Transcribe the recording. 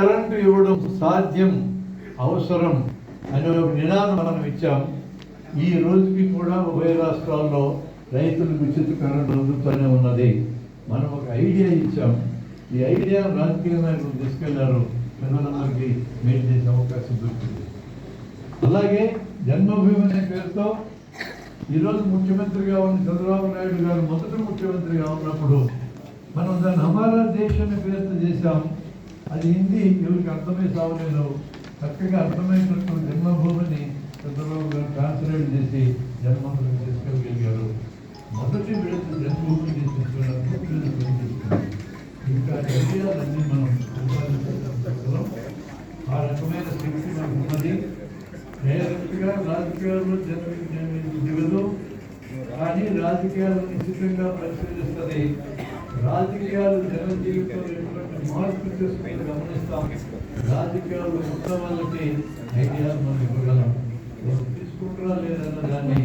Current ఇవ్వడం సాధ్యం అవసరం అనే ఒక నినాదం మనం ఇచ్చాం. ఈ రోజుకి కూడా ఉభయ రాష్ట్రాల్లో రైతులకు ఉచిత కరెంటు అందుతూనే ఉన్నది. మనం ఒక ఐడియా ఇచ్చాం. ఈ ఐడియా రాజకీయ నాయకులు తీసుకెళ్ళారు. పిల్లలందరికీ మేలు చేసే అవకాశం దొరికింది. అలాగే జన్మభూమి అనే పేరుతో ఈరోజు ముఖ్యమంత్రిగా ఉన్న చంద్రబాబు నాయుడు గారు మొదటి ముఖ్యమంత్రిగా ఉన్నప్పుడు మనం దాన్ని హమారా దేశాన్ని పేరుతో చేశాం. అది హిందీ ఎవరికి అర్థమై సావలేదు. చక్కగా అర్థమైనట్టు జన్మభూమిని చంద్రబాబు గారు ట్రాన్స్లేట్ చేసి జన్మభూమిని తీసుకెళ్ళగలిగారు. మొదటి విడత జన్మభూమిని తీసుకెళ్ళడానికి ఇంకా ఐడియాలన్నీ మనం సంపాదించగలం. ఆ రకమైన శక్తి మనకు ఉన్నది. డైరెక్ట్గా రాజకీయాల్లో జన్మ దిగదు కానీ రాజకీయాలను నిశ్చితంగా పరిశీలిస్తుంది రాజకీయాలు జన జీవితంలో ఎటువంటి మార్పు చేసుకుని గమనిస్తాం. రాజకీయాలు ఉన్న వాళ్ళకి ఐడియాలు మనం ఇవ్వగలం. తీసుకుంటారా లేదన్న దాన్ని